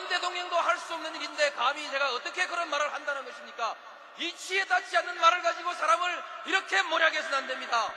전두환 대통령도 할 수 없는 일인데 감히 제가 어떻게 그런 말을 한다는 것입니까? 이치에 닿지 않는 말을 가지고 사람을 이렇게 몰약해서는 안 됩니다.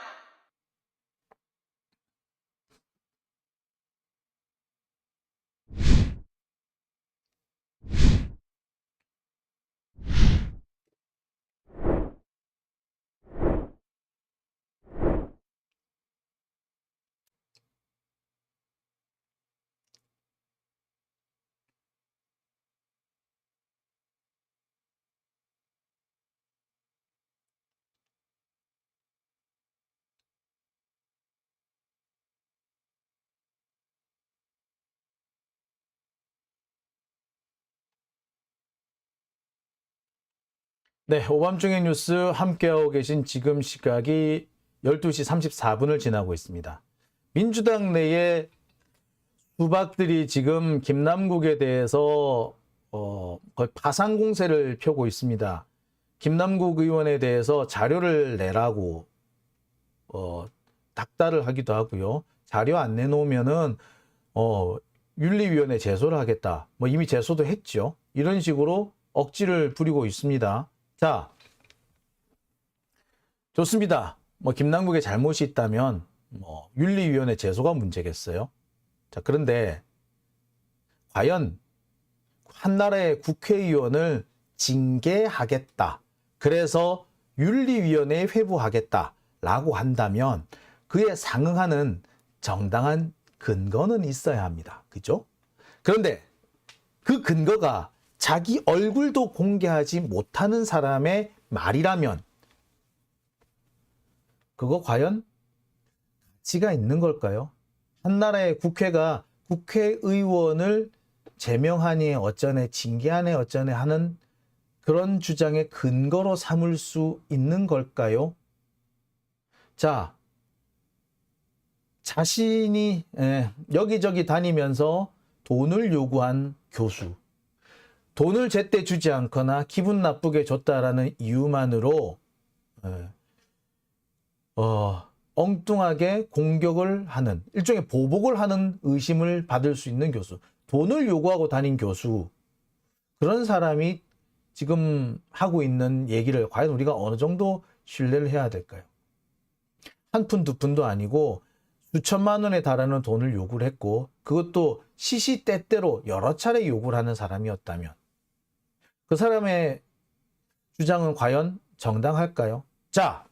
네, 오밤중의 뉴스 함께하고 계신 지금 시각이 12시 34분을 지나고 있습니다. 민주당 내에 수박들이 지금 김남국에 대해서 어, 거의 파상 공세를 펴고 있습니다. 김남국 의원에 대해서 자료를 내라고 어, 닥달을 하기도 하고요. 자료 안 내놓으면은 어, 윤리위원회 제소를 하겠다. 뭐 이미 제소도 했죠. 이런 식으로 억지를 부리고 있습니다. 자, 좋습니다. 뭐 김남국의 잘못이 있다면 뭐 윤리위원회 제소가 문제겠어요. 자, 그런데 과연 한 나라의 국회의원을 징계하겠다. 그래서 윤리위원회에 회부하겠다라고 한다면 그에 상응하는 정당한 근거는 있어야 합니다. 그죠? 그런데 그 근거가 자기 얼굴도 공개하지 못하는 사람의 말이라면 그거 과연 가치가 있는 걸까요? 한 나라의 국회가 국회의원을 제명하니 어쩌네 징계하네 어쩌네 하는 그런 주장의 근거로 삼을 수 있는 걸까요? 자, 자신이 예, 여기저기 다니면서 돈을 요구한 교수, 돈을 제때 주지 않거나 기분 나쁘게 줬다라는 이유만으로 예, 어, 엉뚱하게 공격을 하는 일종의 보복을 하는 의심을 받을 수 있는 교수, 돈을 요구하고 다닌 교수 그런 사람이 지금 하고 있는 얘기를 과연 우리가 어느 정도 신뢰를 해야 될까요? 한 푼 두 푼도 아니고 수천만 원에 달하는 돈을 요구를 했고 그것도 시시때때로 여러 차례 요구를 하는 사람이었다면 그 사람의 주장은 과연 정당할까요? 자,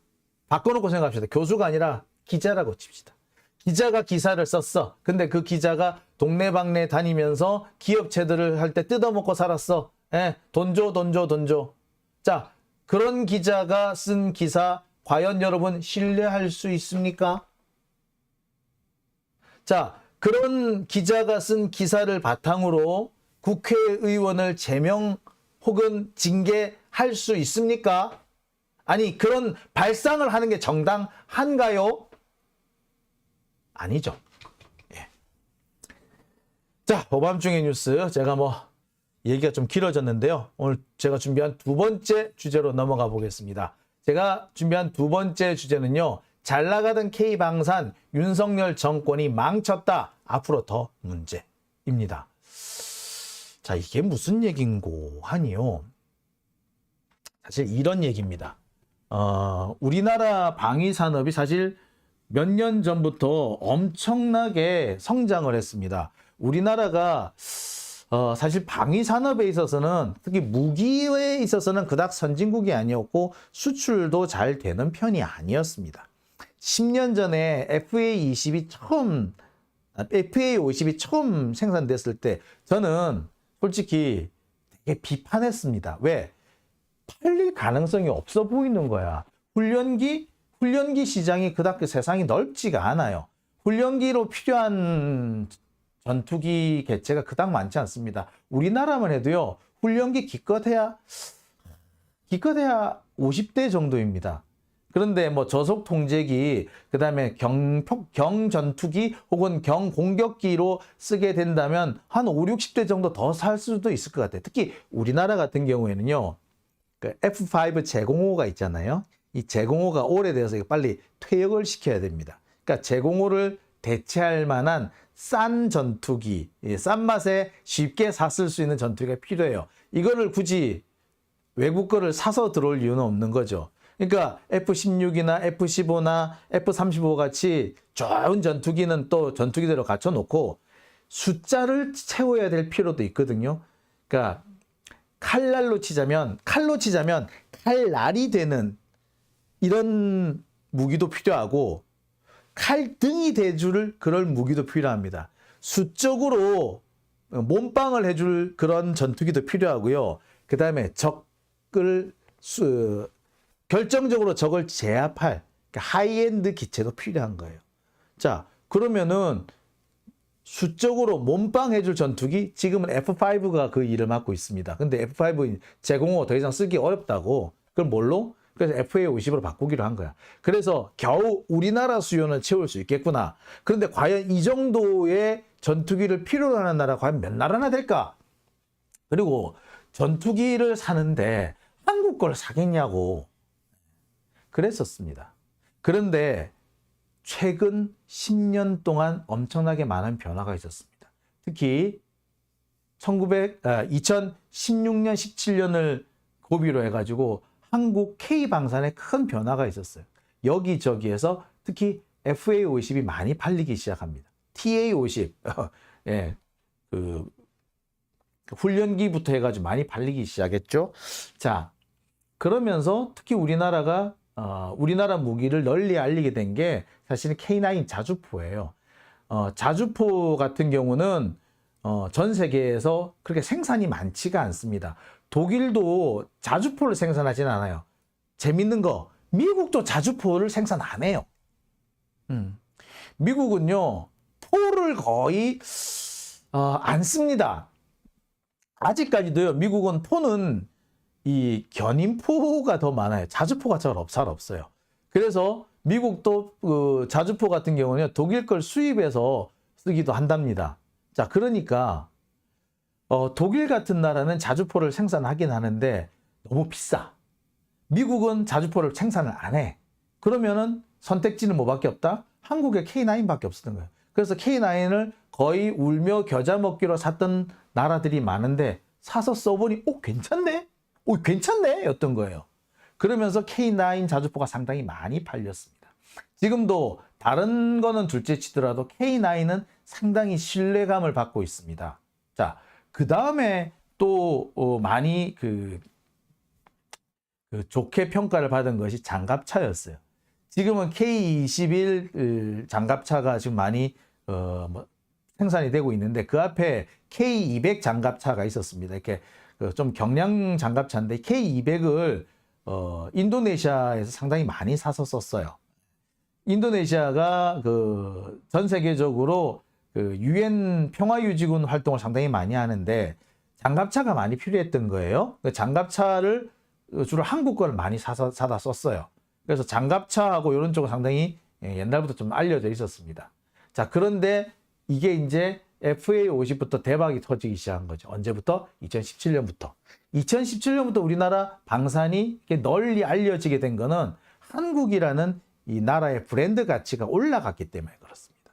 바꿔놓고 생각합시다. 교수가 아니라 기자라고 칩시다. 기자가 기사를 썼어. 근데 그 기자가 동네방네 다니면서 기업체들을 할 때 뜯어먹고 살았어. 예, 돈 줘, 돈 줘, 돈 줘. 자, 그런 기자가 쓴 기사, 과연 여러분 신뢰할 수 있습니까? 자, 그런 기자가 쓴 기사를 바탕으로 국회의원을 제명 혹은 징계할 수 있습니까? 아니, 그런 발상을 하는 게 정당한가요? 아니죠. 예. 자, 오밤중의 뉴스. 제가 뭐, 얘기가 좀 길어졌는데요. 오늘 제가 준비한 두 번째 주제로 넘어가 보겠습니다. 제가 준비한 두 번째 주제는요. 잘 나가던 K방산 윤석열 정권이 망쳤다. 앞으로 더 문제입니다. 자, 이게 무슨 얘긴고 하니요. 사실 이런 얘기입니다. 어, 우리나라 방위 산업이 사실 몇 년 전부터 엄청나게 성장을 했습니다. 우리나라가 어, 사실 방위 산업에 있어서는 특히 무기에 있어서는 그닥 선진국이 아니었고 수출도 잘 되는 편이 아니었습니다. 10년 전에 FA20이 처음 FA50이 처음 생산됐을 때 저는 솔직히 되게 비판했습니다. 왜? 팔릴 가능성이 없어 보이는 거야. 훈련기 훈련기 시장이 그닥 세상이 넓지가 않아요. 훈련기로 필요한 전투기 개체가 그닥 많지 않습니다. 우리나라만 해도요. 훈련기 기껏해야 기껏해야 50대 정도입니다. 그런데 뭐 저속 통제기, 그 다음에 경폭 경전투기 혹은 경공격기로 쓰게 된다면 한 5, 60대 정도 더 살 수도 있을 것 같아요. 특히 우리나라 같은 경우에는요. 그 F5 제공호가 있잖아요. 이 제공호가 이거 빨리 퇴역을 시켜야 됩니다. 그러니까 제공호를 대체할 만한 싼 전투기, 예, 싼 맛에 쉽게 샀을 수 있는 전투기가 필요해요. 이거를 굳이 외국 거를 사서 들어올 이유는 없는 거죠. 그러니까 F-16이나 F-15나 F-35 같이 좋은 전투기는 또 전투기대로 갖춰놓고 숫자를 채워야 될 필요도 있거든요. 그러니까 칼날로 치자면 칼로 치자면 칼날이 되는 이런 무기도 필요하고 칼등이 돼줄 그런 무기도 필요합니다. 수적으로 몸빵을 해줄 그런 전투기도 필요하고요. 그 다음에 적을 수, 결정적으로 적을 제압할 그러니까 하이엔드 기체도 필요한 거예요. 자, 그러면은 수적으로 몸빵 해줄 전투기 지금은 F5가 그 일을 맡고 있습니다. 근데 F5 제공호 더 이상 쓰기 어렵다고. 그럼 뭘로? 그래서 FA50으로 바꾸기로 한 거야. 그래서 겨우 우리나라 수요는 채울 수 있겠구나. 그런데 과연 이 정도의 전투기를 필요로 하는 나라 과연 몇 나라나 될까? 그리고 전투기를 사는데 한국 걸 사겠냐고 그랬었습니다. 그런데 최근 10년 동안 엄청나게 많은 변화가 있었습니다. 특히 1900, 아, 2016년, 17년을 고비로 해가지고 한국 K방산에 큰 변화가 있었어요. 여기저기에서 특히 FA50이 많이 팔리기 시작합니다. TA50, 예, 그, 훈련기부터 해가지고 많이 팔리기 시작했죠. 자, 그러면서 특히 우리나라가 어, 우리나라 무기를 널리 알리게 된 게 사실은 K9 자주포예요. 어, 자주포 같은 경우는 어, 전 세계에서 그렇게 생산이 많지가 않습니다. 독일도 자주포를 생산하진 않아요. 재밌는 거, 미국도 자주포를 생산 안 해요. 음. 미국은요, 포를 거의 어, 안 씁니다. 아직까지도요, 미국은 포는 이 견인포가 더 많아요. 자주포가 잘, 없, 잘 없어요. 그래서 미국도 그 자주포 같은 경우는 독일 걸 수입해서 쓰기도 한답니다. 자, 그러니까 어, 독일 같은 나라는 자주포를 생산하긴 하는데 너무 비싸. 미국은 자주포를 생산을 안 해. 그러면은 선택지는 뭐밖에 없다? 한국에 K9밖에 없었던 거예요. 그래서 K9을 거의 울며 겨자 먹기로 샀던 나라들이 많은데 사서 써보니 오 괜찮네? 오 괜찮네? 였던 거예요. 그러면서 K9 자주포가 상당히 많이 팔렸습니다. 지금도 다른 거는 둘째 치더라도 K9은 상당히 신뢰감을 받고 있습니다. 자, 그 다음에 또 어, 많이 그, 그 좋게 평가를 받은 것이 장갑차였어요. 지금은 K21 장갑차가 지금 많이 어, 뭐 생산이 되고 있는데 그 앞에 K200 장갑차가 있었습니다. 이렇게 그 좀 경량 장갑차인데 K200을 어, 인도네시아에서 상당히 많이 사서 썼어요. 인도네시아가 그 전 세계적으로 그 유엔 평화유지군 활동을 상당히 많이 하는데 장갑차가 많이 필요했던 거예요. 그 장갑차를 주로 한국 걸 많이 사서 사다 썼어요. 그래서 장갑차하고 이런 쪽은 상당히 예, 옛날부터 좀 알려져 있었습니다. 자, 그런데 이게 이제 FA50부터 대박이 터지기 시작한 거죠. 언제부터? 2017년부터. 2017년부터 우리나라 방산이 널리 알려지게 된 거는 한국이라는 이 나라의 브랜드 가치가 올라갔기 때문에 그렇습니다.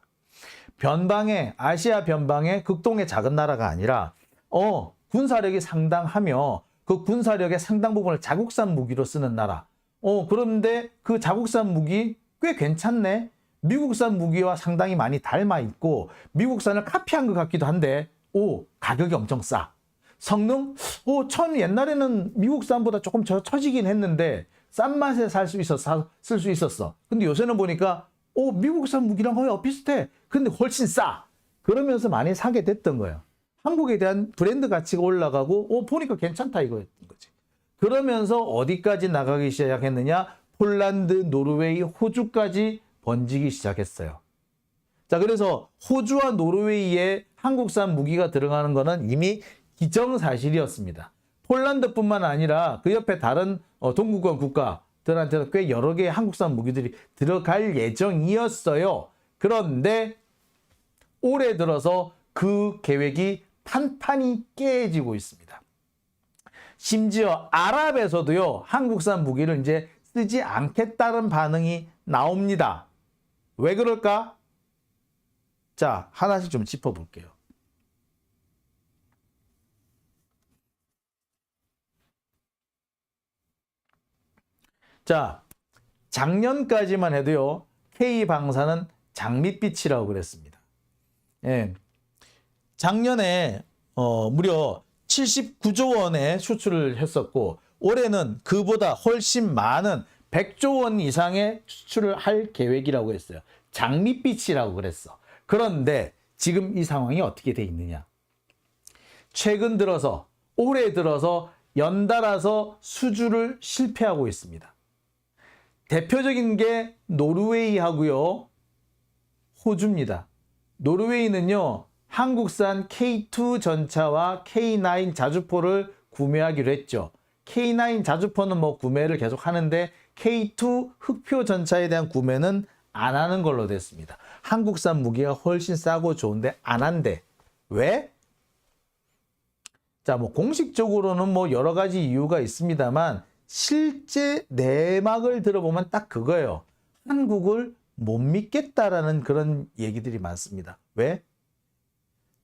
변방에 아시아 변방에 극동의 작은 나라가 아니라 어 군사력이 상당하며 그 군사력의 상당 부분을 자국산 무기로 쓰는 나라. 어 그런데 그 자국산 무기 꽤 괜찮네. 미국산 무기와 상당히 많이 닮아 있고 미국산을 카피한 것 같기도 한데 오 가격이 엄청 싸. 성능 오 천 옛날에는 미국산보다 조금 저 처지긴 했는데 싼 맛에 살 수 있었어 쓸 수 있었어. 근데 요새는 보니까 오 미국산 무기랑 거의 비슷해. 근데 훨씬 싸. 그러면서 많이 사게 됐던 거예요. 한국에 대한 브랜드 가치가 올라가고 오 보니까 괜찮다 이거였던 거지. 그러면서 어디까지 나가기 시작했느냐? 폴란드, 노르웨이, 호주까지 번지기 시작했어요. 자, 그래서 호주와 노르웨이에 한국산 무기가 들어가는 것은 이미 기정사실이었습니다. 폴란드뿐만 아니라 그 옆에 다른 어, 동구권 국가들한테도 꽤 여러 개의 한국산 무기들이 들어갈 예정이었어요. 그런데 올해 들어서 그 계획이 판판이 깨지고 있습니다. 심지어 아랍에서도요, 한국산 무기를 이제 쓰지 않겠다는 반응이 나옵니다. 왜 그럴까? 자, 하나씩 좀 짚어볼게요. 자, 작년까지만 해도요, K방사는 장밋빛이라고 그랬습니다. 예. 작년에, 어, 무려 79조 원의 수출을 했었고, 올해는 그보다 훨씬 많은 100조 원 이상의 수출을 할 계획이라고 했어요. 장밋빛이라고 그랬어. 그런데 지금 이 상황이 어떻게 돼 있느냐? 최근 들어서, 올해 들어서 연달아서 수주를 실패하고 있습니다. 대표적인 게 노르웨이하고요. 호주입니다. 노르웨이는요. 한국산 K2 전차와 K9 자주포를 구매하기로 했죠. K9 자주포는 뭐 구매를 계속 하는데 K2 흑표 전차에 대한 구매는 안 하는 걸로 됐습니다. 한국산 무기가 훨씬 싸고 좋은데 안 한대. 왜? 자, 뭐 공식적으로는 뭐 여러 가지 이유가 있습니다만 실제 내막을 들어보면 딱 그거예요. 한국을 못 믿겠다라는 그런 얘기들이 많습니다. 왜?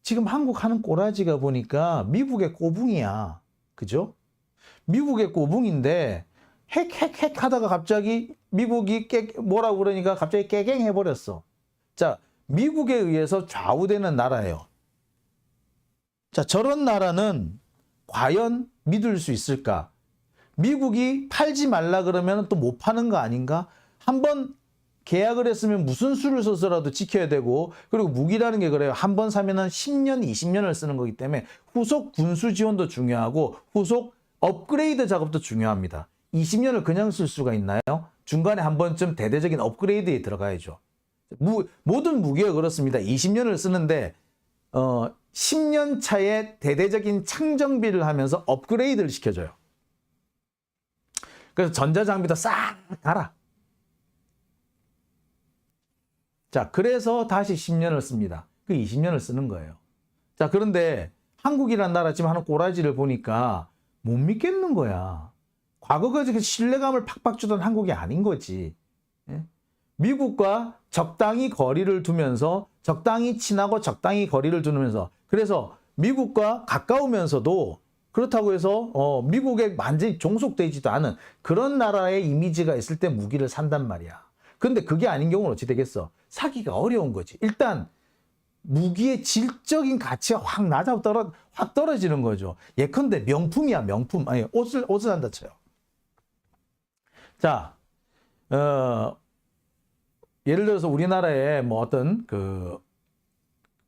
지금 한국 하는 꼬라지가 보니까 미국의 꼬붕이야. 그죠? 미국의 꼬붕인데 핵, 핵, 핵 하다가 갑자기 미국이 깨, 뭐라고 그러니까 갑자기 깨갱 해 버렸어. 자, 미국에 의해서 좌우되는 나라예요. 자, 저런 나라는 과연 믿을 수 있을까? 미국이 팔지 말라 그러면 또 못 파는 거 아닌가? 한번 계약을 했으면 무슨 수를 써서라도 지켜야 되고 그리고 무기라는 게 그래요. 한 번 사면은 10년, 20년을 쓰는 거기 때문에 후속 군수 지원도 중요하고 후속 업그레이드 작업도 중요합니다. 20년을 그냥 쓸 수가 있나요? 중간에 한 번쯤 대대적인 업그레이드에 들어가야죠. 무, 모든 무기가 그렇습니다. 20년을 쓰는데 어, 10년 차에 대대적인 창정비를 하면서 업그레이드를 시켜줘요. 그래서 전자장비도 싹 갈아. 자, 그래서 다시 10년을 씁니다. 그 20년을 쓰는 거예요. 자, 그런데 한국이란 나라 지금 하는 꼬라지를 보니까 못 믿겠는 거야. 과거까지 그 신뢰감을 팍팍 주던 한국이 아닌 거지. 예? 미국과 적당히 거리를 두면서 적당히 친하고 적당히 거리를 두면서 그래서 미국과 가까우면서도 그렇다고 해서 어, 미국에 완전히 종속되지도 않은 그런 나라의 이미지가 있을 때 무기를 산단 말이야. 근데 그게 아닌 경우는 어찌 되겠어? 사기가 어려운 거지. 일단 무기의 질적인 가치가 확 낮아 떨어 확 떨어지는 거죠. 예컨대 명품이야 명품. 아니 옷을 옷을 한다 쳐요. 자, 어, 예를 들어서 우리나라에 뭐 어떤 그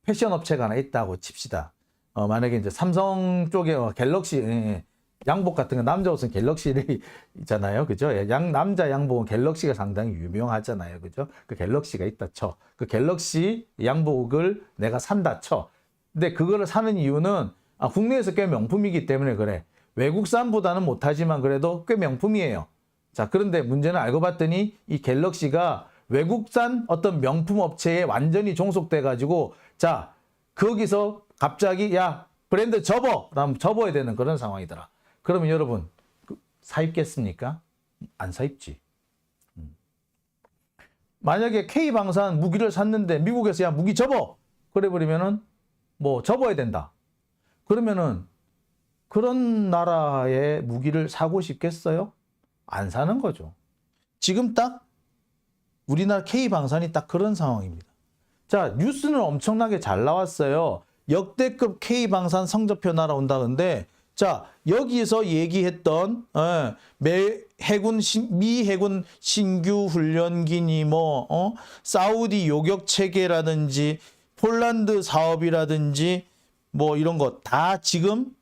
패션 업체가 하나 있다고 칩시다. 어, 만약에 이제 삼성 쪽에 어, 갤럭시 예, 양복 같은 거 남자 옷은 갤럭시를 있잖아요. 그죠? 예, 양 남자 양복은 갤럭시가 상당히 유명하잖아요. 그죠? 그 갤럭시가 있다 쳐. 그 갤럭시 양복을 내가 산다 쳐. 근데 그거를 사는 이유는 아, 국내에서 꽤 명품이기 때문에 그래. 외국산보다는 못하지만 그래도 꽤 명품이에요. 자, 그런데 문제는 알고 봤더니 이 갤럭시가 외국산 어떤 명품 업체에 완전히 종속돼 가지고 자, 거기서 갑자기 야, 브랜드 접어. 그럼 접어야 되는 그런 상황이더라. 그러면 여러분 그, 사입겠습니까? 안 사입지. 음. 만약에 K방산 무기를 샀는데 미국에서 야 무기 접어 그래 버리면은 뭐 접어야 된다. 그러면은 그런 나라의 무기를 사고 싶겠어요? 안 사는 거죠. 지금 딱 우리나라 K방산이 딱 그런 상황입니다. 자, 뉴스는 엄청나게 잘 나왔어요. 역대급 K방산 성적표 날아온다는데, 자, 여기서 얘기했던, 예, 매, 해군, 신- 미 해군 신규 훈련기니 뭐, 어, 사우디 요격 체계라든지, 폴란드 사업이라든지, 뭐 이런 거 다 지금,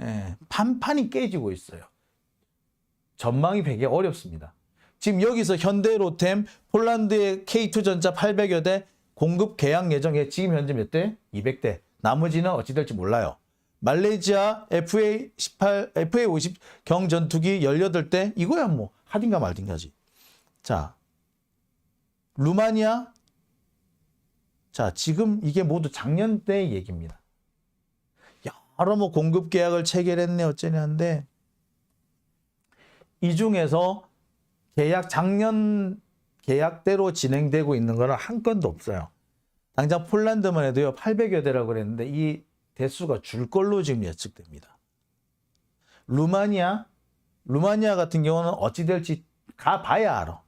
예, 판판이 깨지고 있어요. 전망이 되게 어렵습니다. 지금 여기서 현대 로템 폴란드의 K2 전차 800여 대 공급 계약 예정에 지금 현재 몇 대? 200대. 나머지는 어찌 될지 몰라요. 말레이시아 FA18, FA50 경전투기 18대 이거야 뭐 하딘가 말딘가지. 자, 루마니아 자, 지금 이게 모두 작년 때 얘기입니다. 여러 뭐 공급 계약을 체결했네 어쩌냐 한데 이 중에서 계약 작년 계약대로 진행되고 있는 거는 한 건도 없어요. 당장 폴란드만 해도요 800여 대라고 그랬는데 이 대수가 줄 걸로 지금 예측됩니다. 루마니아, 루마니아 같은 경우는 어찌 될지 가봐야 알아.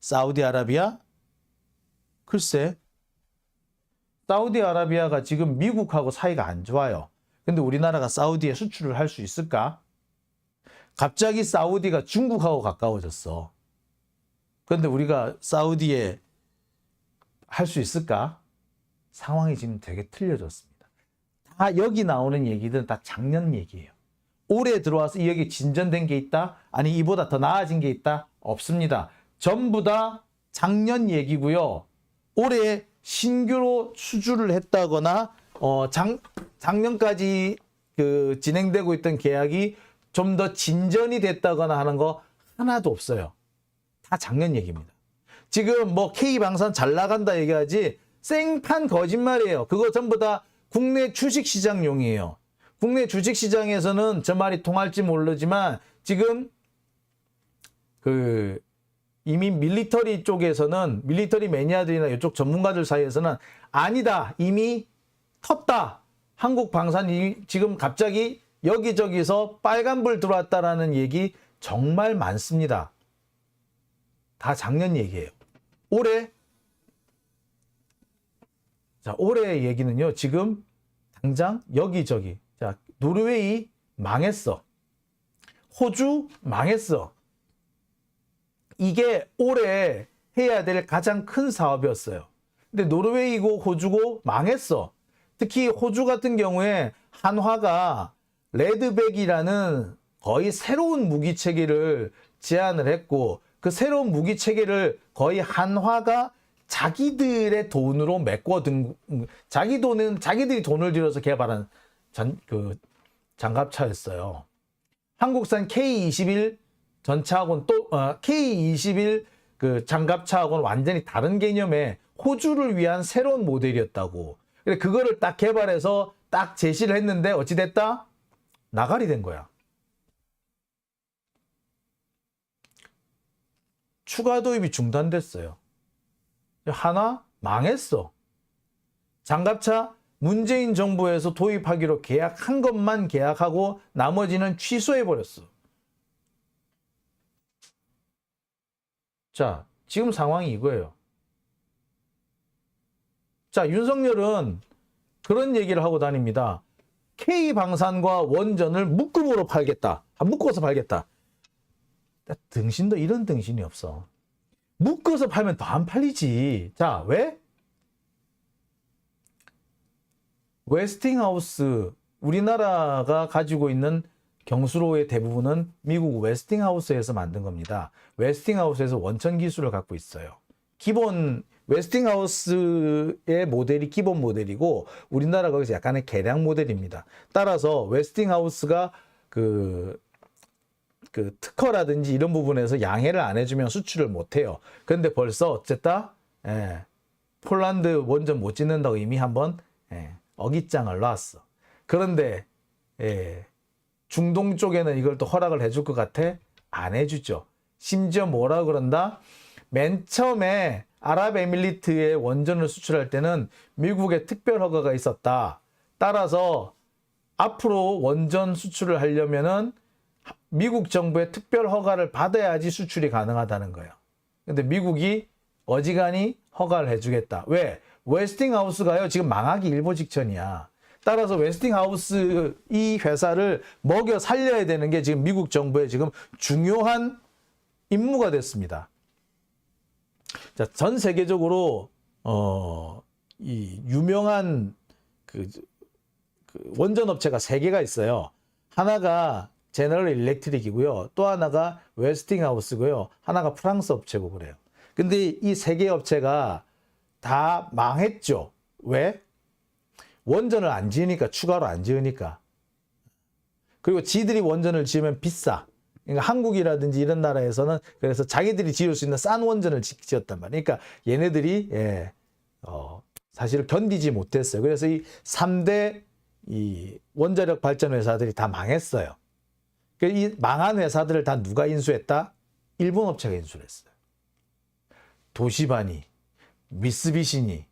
사우디아라비아, 글쎄, 사우디아라비아가 지금 미국하고 사이가 안 좋아요. 근데 우리나라가 사우디에 수출을 할 수 있을까? 갑자기 사우디가 중국하고 가까워졌어. 그런데 우리가 사우디에 할 수 있을까? 상황이 지금 되게 틀려졌습니다. 다 여기 나오는 얘기들은 다 작년 얘기예요. 올해 들어와서 이 여기 진전된 게 있다? 아니 이보다 더 나아진 게 있다? 없습니다. 전부 다 작년 얘기고요. 올해 신규로 수주를 했다거나 어, 작, 작년까지 그 진행되고 있던 계약이 좀 더 진전이 됐다거나 하는 거 하나도 없어요. 다 작년 얘기입니다. 지금 뭐 K방산 잘 나간다 얘기하지 생판 거짓말이에요. 그거 전부 다 국내 주식시장용이에요. 국내 주식시장에서는 저 말이 통할지 모르지만 지금 그 이미 밀리터리 쪽에서는 밀리터리 매니아들이나 이쪽 전문가들 사이에서는 아니다 이미 텄다 한국 방산이 지금 갑자기 여기저기서 빨간불 들어왔다라는 얘기 정말 많습니다. 다 작년 얘기예요. 올해 자 올해 얘기는요 지금 당장 여기저기 자 노르웨이 망했어 호주 망했어 이게 올해 해야 될 가장 큰 사업이었어요. 근데 노르웨이고 호주고 망했어. 특히 호주 같은 경우에 한화가 레드백이라는 거의 새로운 무기 체계를 제안을 했고 그 새로운 무기 체계를 거의 한화가 자기들의 돈으로 메꿔둔 자기 돈은 자기들이 돈을 들여서 개발한 전, 그 장갑차였어요. 한국산 K21 전차하고는 또 어, K21 그 장갑차하고는 완전히 다른 개념의 호주를 위한 새로운 모델이었다고. 그래 그거를 딱 개발해서 딱 제시를 했는데 어찌 됐다? 나가리 된 거야. 추가 도입이 중단됐어요. 하나 망했어. 장갑차 문재인 정부에서 도입하기로 계약한 것만 계약하고 나머지는 취소해 버렸어. 자, 지금 상황이 이거예요. 자, 윤석열은 그런 얘기를 하고 다닙니다. K방산과 원전을 묶음으로 팔겠다. 아, 묶어서 팔겠다. 등신도 이런 등신이 없어. 묶어서 팔면 더 안 팔리지. 자, 왜? 웨스팅하우스, 우리나라가 가지고 있는 경수로의 대부분은 미국 웨스팅하우스에서 만든 겁니다. 웨스팅하우스에서 원천 기술을 갖고 있어요. 기본 웨스팅하우스의 모델이 기본 모델이고 우리나라 거기서 약간의 개량 모델입니다. 따라서 웨스팅하우스가 그, 그 특허라든지 이런 부분에서 양해를 안 해주면 수출을 못 해요. 그런데 벌써 어쨌다 예, 폴란드 원전 못 짓는다고 이미 한번 예, 어깃장을 놨어. 그런데 예, 중동 쪽에는 이걸 또 허락을 해줄 것 같아? 안 해주죠. 심지어 뭐라 그런다? 맨 처음에 아랍에밀리트에 원전을 수출할 때는 미국의 특별 허가가 있었다. 따라서 앞으로 원전 수출을 하려면은 미국 정부의 특별 허가를 받아야지 수출이 가능하다는 거예요. 근데 미국이 어지간히 허가를 해주겠다. 왜? 웨스팅하우스가요, 지금 망하기 일보 직전이야. 따라서 웨스팅하우스 이 회사를 먹여 살려야 되는 게 지금 미국 정부의 지금 중요한 임무가 됐습니다. 자, 전 세계적으로 어, 이 유명한 그, 그 원전 업체가 세 개가 있어요. 하나가 제너럴 일렉트릭이고요. 또 하나가 웨스팅하우스고요. 하나가 프랑스 업체고 그래요. 근데 이 세 개 업체가 다 망했죠. 왜? 원전을 안 지으니까 추가로 안 지으니까. 그리고 지들이 원전을 지으면 비싸. 그러니까 한국이라든지 이런 나라에서는 그래서 자기들이 지을 수 있는 싼 원전을 지- 지었단 말이에요. 그러니까 얘네들이 예, 어, 사실 견디지 못했어요. 그래서 이 3대 이 원자력 발전 회사들이 다 망했어요. 그이 망한 회사들을 다 누가 인수했다? 일본 업체가 인수를 했어요. 도시바니, 미쓰비시니,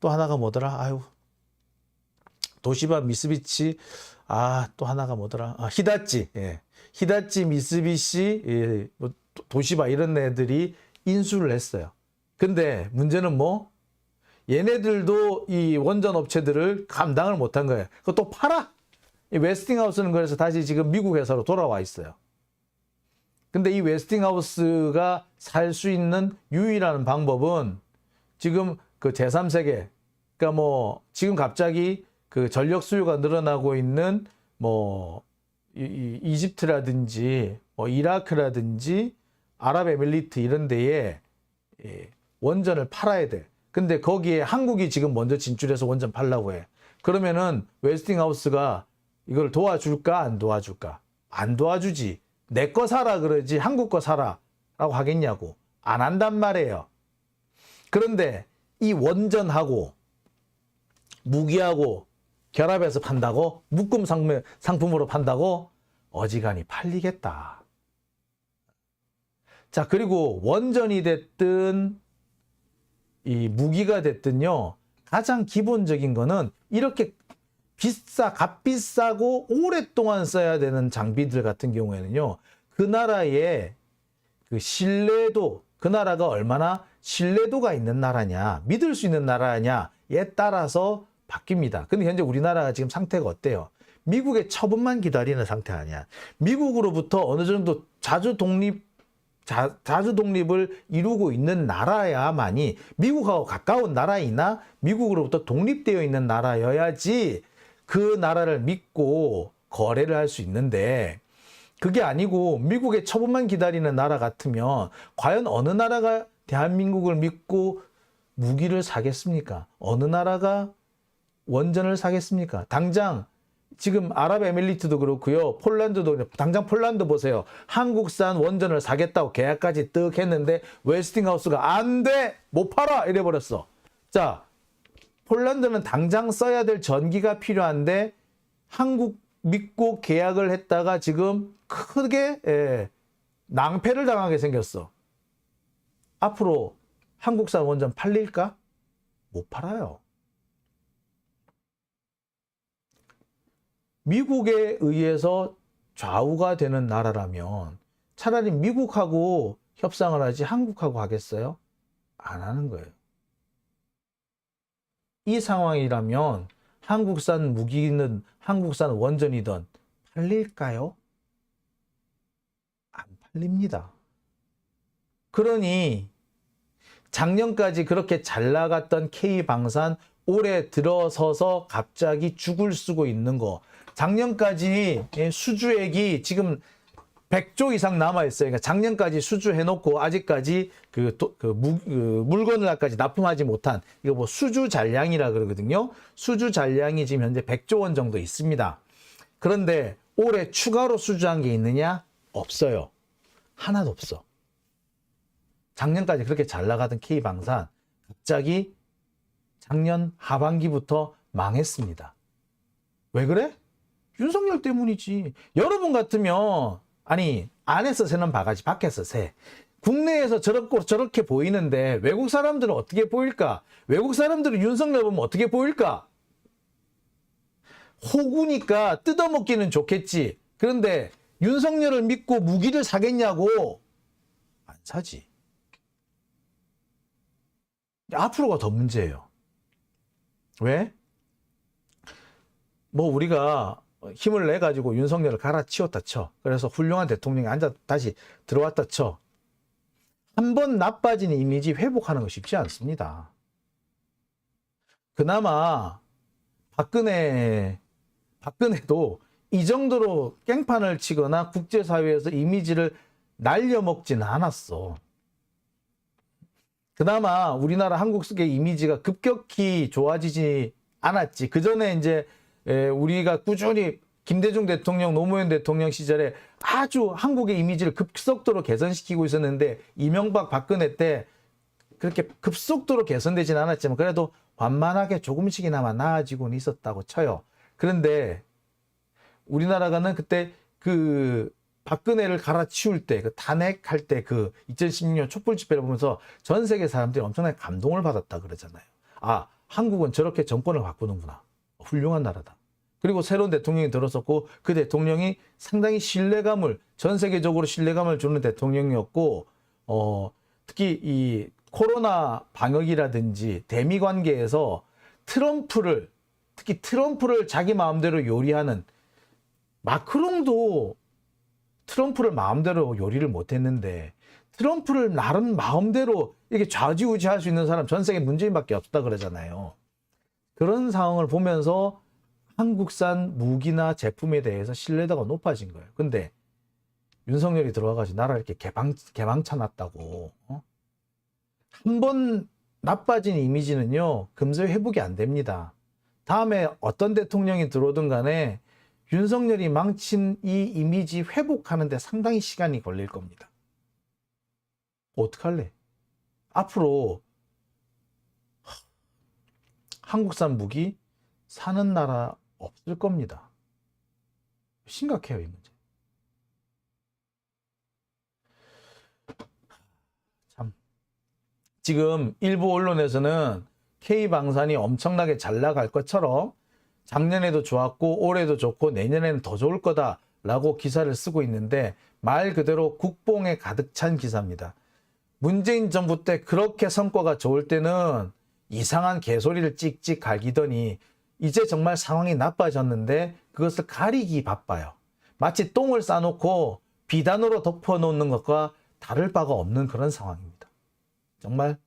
또 하나가 뭐더라? 아유. 도시바 미쓰비치 아, 또 하나가 뭐더라? 아, 히다치. 예. 히다치 미쓰비시 예, 뭐 도- 도시바 이런 애들이 인수를 했어요. 근데 문제는 뭐 얘네들도 이 원전 업체들을 감당을 못한 거예요. 그것도 팔아. 이 웨스팅하우스는 그래서 다시 지금 미국 회사로 돌아와 있어요. 근데 이 웨스팅하우스가 살 수 있는 유일한 방법은 지금 그 제3세계, 그러니까 뭐 지금 갑자기 그 전력 수요가 늘어나고 있는 뭐 이, 이, 이집트라든지 뭐 이라크라든지 아랍에밀리트 이런 데에 예, 원전을 팔아야 돼. 근데 거기에 한국이 지금 먼저 진출해서 원전 팔라고 해. 그러면은 웨스팅하우스가 이걸 도와줄까 안 도와줄까? 안 도와주지. 내 거 사라 그러지 한국 거 사라 라고 하겠냐고. 안 한단 말이에요. 그런데 이 원전하고 무기하고 결합해서 판다고 묶음 상품, 상품으로 판다고 어지간히 팔리겠다. 자, 그리고 원전이 됐든 이 무기가 됐든요. 가장 기본적인 거는 이렇게 비싸, 값비싸고 오랫동안 써야 되는 장비들 같은 경우에는요. 그 나라의 그 신뢰도, 그 나라가 얼마나 신뢰도가 있는 나라냐, 믿을 수 있는 나라냐에 따라서 바뀝니다. 근데 현재 우리나라가 지금 상태가 어때요? 미국의 처분만 기다리는 상태 아니야. 미국으로부터 어느 정도 자주 독립 자, 자주 독립을 이루고 있는 나라야만이 미국하고 가까운 나라이나 미국으로부터 독립되어 있는 나라여야지 그 나라를 믿고 거래를 할 수 있는데 그게 아니고 미국의 처분만 기다리는 나라 같으면 과연 어느 나라가 대한민국을 믿고 무기를 사겠습니까? 어느 나라가 원전을 사겠습니까? 당장 지금 아랍에밀리트도 그렇고요. 폴란드도. 당장 폴란드 보세요. 한국산 원전을 사겠다고 계약까지 뜩 했는데 웨스팅하우스가 안 돼! 못 팔아! 이래 버렸어. 자, 폴란드는 당장 써야 될 전기가 필요한데 한국 믿고 계약을 했다가 지금 크게 예, 낭패를 당하게 생겼어. 앞으로 한국산 원전 팔릴까? 못 팔아요. 미국에 의해서 좌우가 되는 나라라면 차라리 미국하고 협상을 하지 한국하고 하겠어요? 안 하는 거예요. 이 상황이라면 한국산 무기는 한국산 원전이든 팔릴까요? 안 팔립니다. 그러니 작년까지 그렇게 잘 나갔던 K방산 올해 들어서서 갑자기 죽을 쓰고 있는 거. 작년까지 예, 수주액이 지금 100조 이상 남아 있어요. 그러니까 작년까지 수주해 놓고 아직까지 그, 도- 그 무- 그 물건을 아까지 납품하지 못한 이거 뭐 수주 잔량이라 그러거든요. 수주 잔량이 지금 현재 100조 원 정도 있습니다. 그런데 올해 추가로 수주한 게 있느냐? 없어요. 하나도 없어. 작년까지 그렇게 잘 나가던 K방산 갑자기 작년 하반기부터 망했습니다. 왜 그래? 윤석열 때문이지. 여러분 같으면 아니 안에서 새는 바가지 밖에서 새. 국내에서 저렇고 저렇게 보이는데 외국 사람들은 어떻게 보일까? 외국 사람들은 윤석열 보면 어떻게 보일까? 호구니까 뜯어먹기는 좋겠지. 그런데 윤석열을 믿고 무기를 사겠냐고? 안 사지. 앞으로가 더 문제예요. 왜? 뭐 우리가 힘을 내 가지고 윤석열을 갈아치웠다 쳐. 그래서 훌륭한 대통령이 앉아 다시 들어왔다 쳐. 한 번 나빠진 이미지 회복하는 거 쉽지 않습니다. 그나마 박근혜 박근혜도 이 정도로 깽판을 치거나 국제사회에서 이미지를 날려먹지는 않았어. 그나마 우리나라 한국의 이미지가 급격히 좋아지지 않았지. 그 전에 이제 에, 우리가 꾸준히 김대중 대통령, 노무현 대통령 시절에 아주 한국의 이미지를 급속도로 개선시키고 있었는데 이명박, 박근혜 때 그렇게 급속도로 개선되지는 않았지만 그래도缓만하게 조금씩이나마 나아지고는 있었다고 쳐요. 그런데 우리나라가는 그때 그 박근혜를 갈아치울 때, 그 탄핵할 때 그 2016년 촛불 집회를 보면서 전 세계 사람들이 엄청나게 감동을 받았다 그러잖아요. 아, 한국은 저렇게 정권을 바꾸는구나. 훌륭한 나라다. 그리고 새로운 대통령이 들어섰고 그 대통령이 상당히 신뢰감을 전 세계적으로 신뢰감을 주는 대통령이었고 어 특히 이 코로나 방역이라든지 대미 관계에서 트럼프를 특히 트럼프를 자기 마음대로 요리하는 마크롱도 트럼프를 마음대로 요리를 못했는데 트럼프를 나름 마음대로 이렇게 좌지우지할 수 있는 사람 전 세계 문재인밖에 없다 그러잖아요. 그런 상황을 보면서 한국산 무기나 제품에 대해서 신뢰도가 높아진 거예요. 근데 윤석열이 들어와가지고 나라를 이렇게 개방, 개방차 놨다고. 어? 한번 나빠진 이미지는요, 금세 회복이 안 됩니다. 다음에 어떤 대통령이 들어오든 간에 윤석열이 망친 이 이미지 회복하는데 상당히 시간이 걸릴 겁니다. 어떡할래? 앞으로 한국산 무기 사는 나라 없을 겁니다. 심각해요, 이 문제. 참. 지금 일부 언론에서는 K방산이 엄청나게 잘 나갈 것처럼 작년에도 좋았고 올해도 좋고 내년에는 더 좋을 거다라고 기사를 쓰고 있는데 말 그대로 국뽕에 가득 찬 기사입니다. 문재인 정부 때 그렇게 성과가 좋을 때는 이상한 개소리를 찍찍 갈기더니 이제 정말 상황이 나빠졌는데 그것을 가리기 바빠요. 마치 똥을 싸놓고 비단으로 덮어놓는 것과 다를 바가 없는 그런 상황입니다. 정말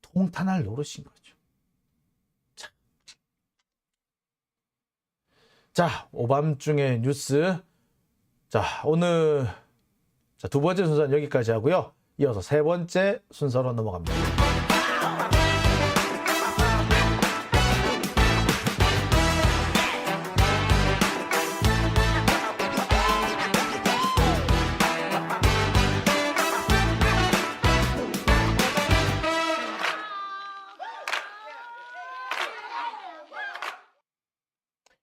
통탄할 노릇인 거죠. 자, 자 오밤중의 뉴스. 자, 오늘 자, 두 번째 순서는 여기까지 하고요. 이어서 세 번째 순서로 넘어갑니다.